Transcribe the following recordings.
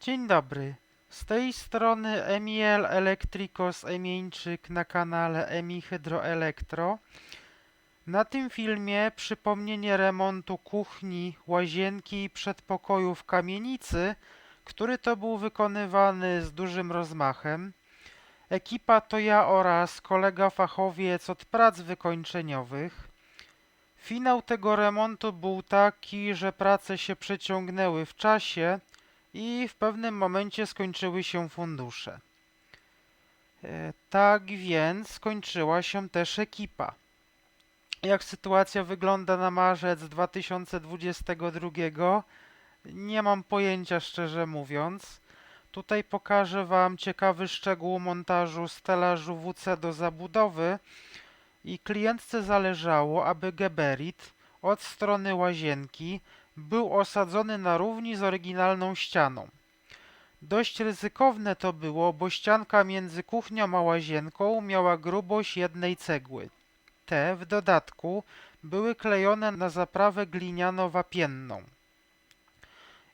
Dzień dobry. Z tej strony Emiel Elektrikos Emieńczyk na kanale Emi Hydroelektro. Na tym filmie przypomnienie remontu kuchni, łazienki i przedpokoju w kamienicy, który to był wykonywany z dużym rozmachem. Ekipa to ja oraz kolega fachowiec od prac wykończeniowych. Finał tego remontu był taki, że prace się przeciągnęły w czasie i w pewnym momencie skończyły się fundusze. E, Tak więc skończyła się też ekipa. Jak sytuacja wygląda na marzec 2022? Nie mam pojęcia, szczerze mówiąc. Tutaj pokażę Wam ciekawy szczegół montażu stelażu WC do zabudowy i klientce zależało, aby geberit od strony łazienki był osadzony na równi z oryginalną ścianą. Dość ryzykowne to było, bo ścianka między kuchnią a łazienką miała grubość jednej cegły. Te w dodatku były klejone na zaprawę gliniano-wapienną.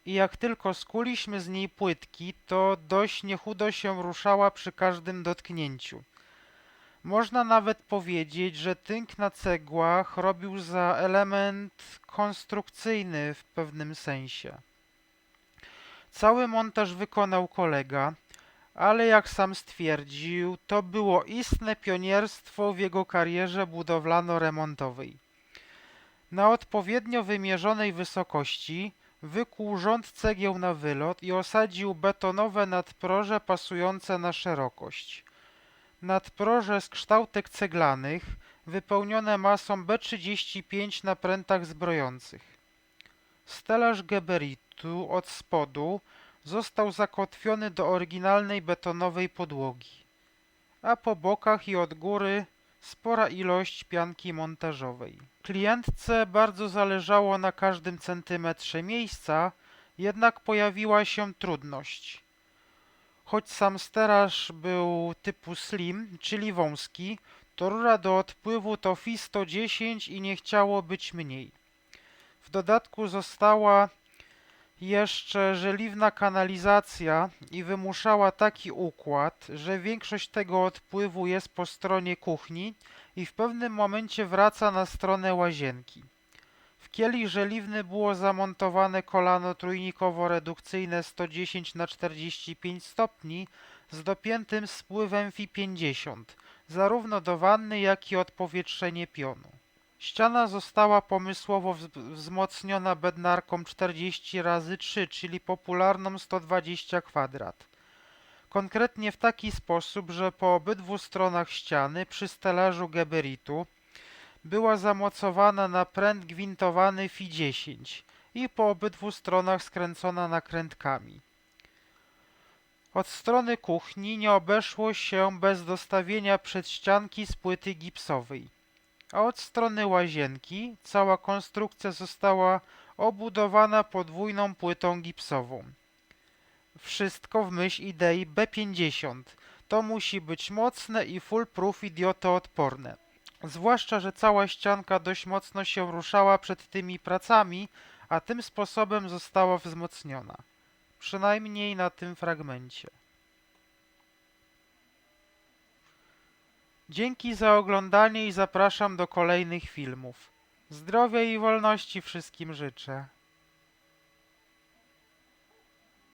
I jak tylko skuliśmy z niej płytki, to dość niechudo się ruszała przy każdym dotknięciu. Można nawet powiedzieć, że tynk na cegłach robił za element konstrukcyjny w pewnym sensie. Cały montaż wykonał kolega, ale jak sam stwierdził, to było istne pionierstwo w jego karierze budowlano-remontowej. Na odpowiednio wymierzonej wysokości wykuł rząd cegieł na wylot i osadził betonowe nadproże pasujące na szerokość. Nadproże z kształtek ceglanych, wypełnione masą B35 na prętach zbrojących. Stelaż geberitu od spodu został zakotwiony do oryginalnej betonowej podłogi, a po bokach i od góry spora ilość pianki montażowej. Klientce bardzo zależało na każdym centymetrze miejsca, jednak pojawiła się trudność. Choć sam steraż był typu slim, czyli wąski, to rura do odpływu to FI 110 i nie chciało być mniej. W dodatku została jeszcze żeliwna kanalizacja i wymuszała taki układ, że większość tego odpływu jest po stronie kuchni i w pewnym momencie wraca na stronę łazienki. W kielich żeliwny było zamontowane kolano trójnikowo-redukcyjne 110 na 45 stopni z dopiętym spływem FI 50, zarówno do wanny, jak i odpowietrzenie pionu. Ściana została pomysłowo wz- wzmocniona bednarką 40 razy 3, czyli popularną 120 kwadrat. Konkretnie w taki sposób, że po obydwu stronach ściany przy stelażu geberitu była zamocowana na pręt gwintowany FI 10 i po obydwu stronach skręcona nakrętkami. Od strony kuchni nie obeszło się bez dostawienia przedścianki z płyty gipsowej a od strony łazienki cała konstrukcja została obudowana podwójną płytą gipsową. Wszystko w myśl idei B50. To musi być mocne i full-proof idiotoodporne. Zwłaszcza, że cała ścianka dość mocno się ruszała przed tymi pracami, a tym sposobem została wzmocniona. Przynajmniej na tym fragmencie. Dzięki za oglądanie i zapraszam do kolejnych filmów. Zdrowia i wolności wszystkim życzę.